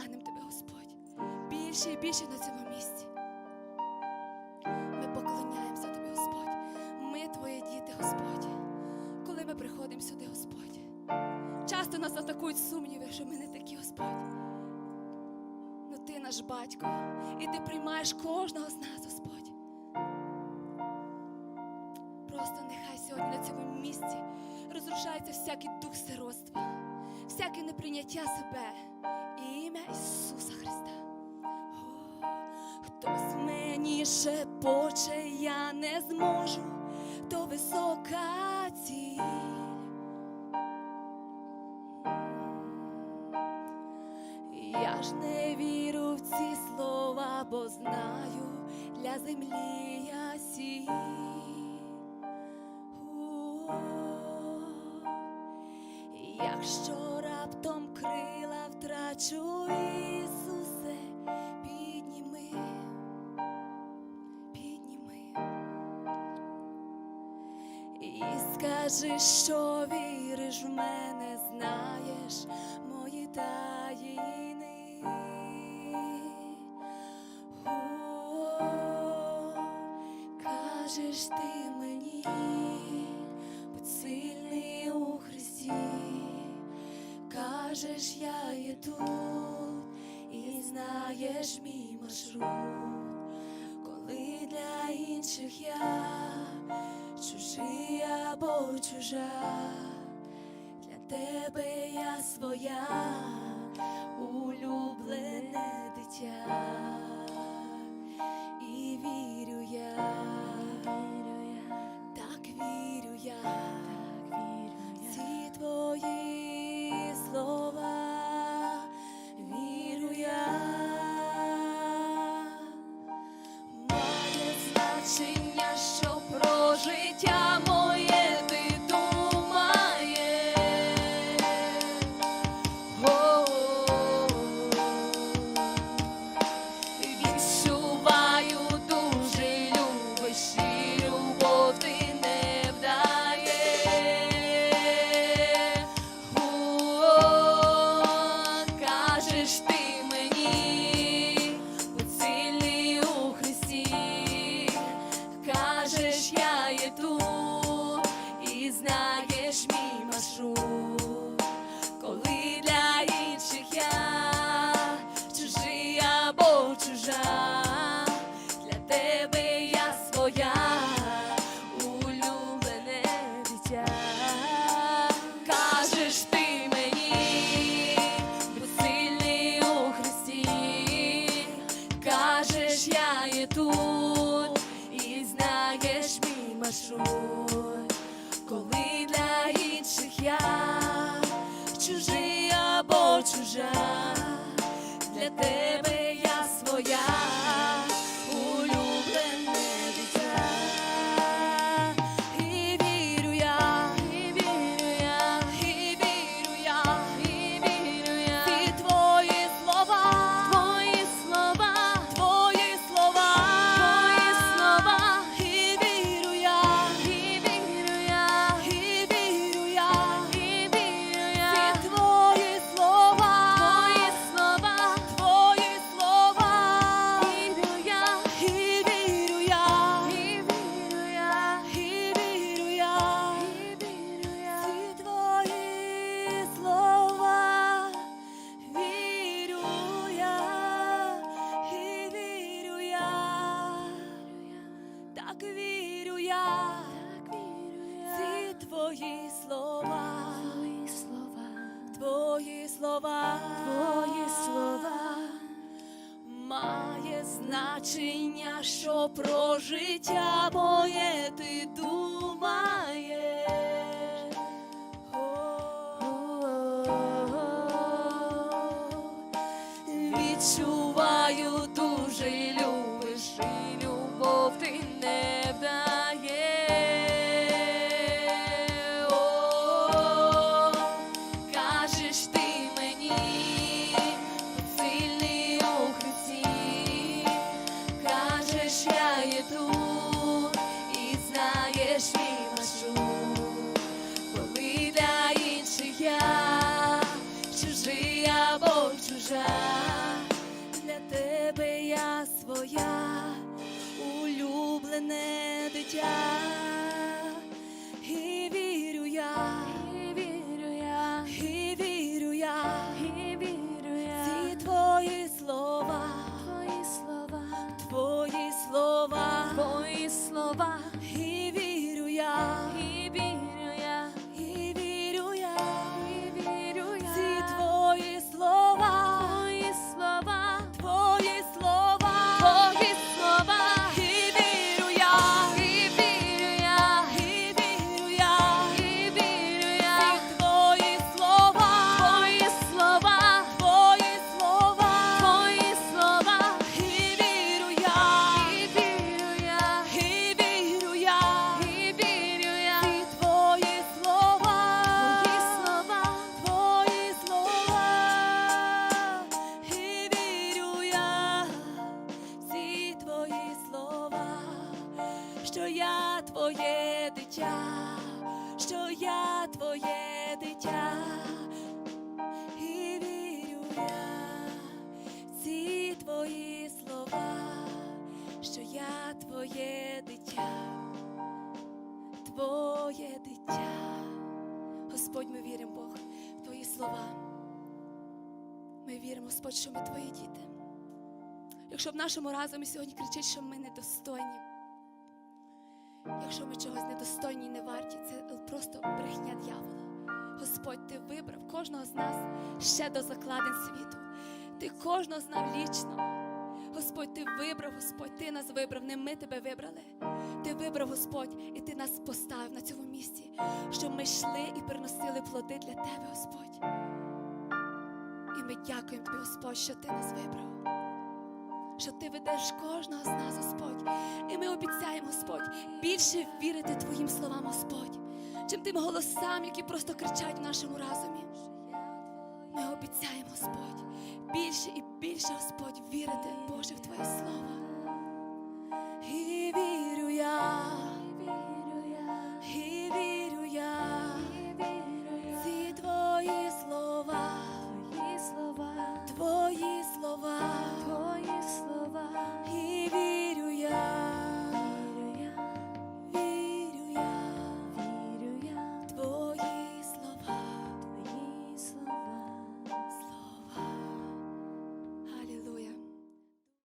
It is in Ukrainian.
прагнемо тебе, Господь, більше і більше на цьому місці. Ми поклоняємося тобі, Господь. Ми твої діти, Господь. Коли ми приходимо сюди, Господь. Часто нас атакують сумніви, що ми не такі, Господь. Ну ти наш батько, і ти приймаєш кожного з нас, Господь. Просто нехай сьогодні на цьому місці розрушається всякий дух сиротства, всяке неприйняття себе ім'я Ісуса Христа. О, хтось мені шепоче, я не зможу, то висока ціль. Я ж не вірю в ці слова, бо знаю, для землі я сіль. Якщо втрачу, Ісусе, підніми, підніми. І скажи, що віриш в мене, знаєш мої таїни. Кажеш ти кажеш, я є тут і знаєш мій маршрут, коли для інших я чужий або чужа, для тебе я своя, улюблене дитя, мій чужа, для тебе значення, що про життя моє ти знаєш мій маршрут, коли я чужий або чужа, для тебе я своя, що я твоє дитя, що я твоє дитя. І вірю я, всі твої слова, що я твоє дитя, твоє дитя. Господь, ми віримо, Бог, в твої слова. Ми віримо, Господь, що ми твої діти. Якщо в нашому разумі сьогодні кричить, що ми недостойні, якщо ми чогось недостойні і не варті, це просто брехня дьявола. Господь, ти вибрав кожного з нас ще до закладин світу. Ти кожного знав лічно. Господь, ти вибрав, Господь, ти нас вибрав, не ми тебе вибрали. Ти вибрав, Господь, і ти нас поставив на цьому місці, щоб ми йшли і приносили плоди для тебе, Господь. І ми дякуємо тобі, Господь, що ти нас вибрав. Що ти ведеш кожного з нас, Господь. Ми обіцяємо, Господь, більше вірити Твоїм словам, Господь, чим тим голосам, які просто кричать в нашому разумі. Ми обіцяємо, Господь, більше і більше, Господь, вірити, Боже, в Твоє Слово.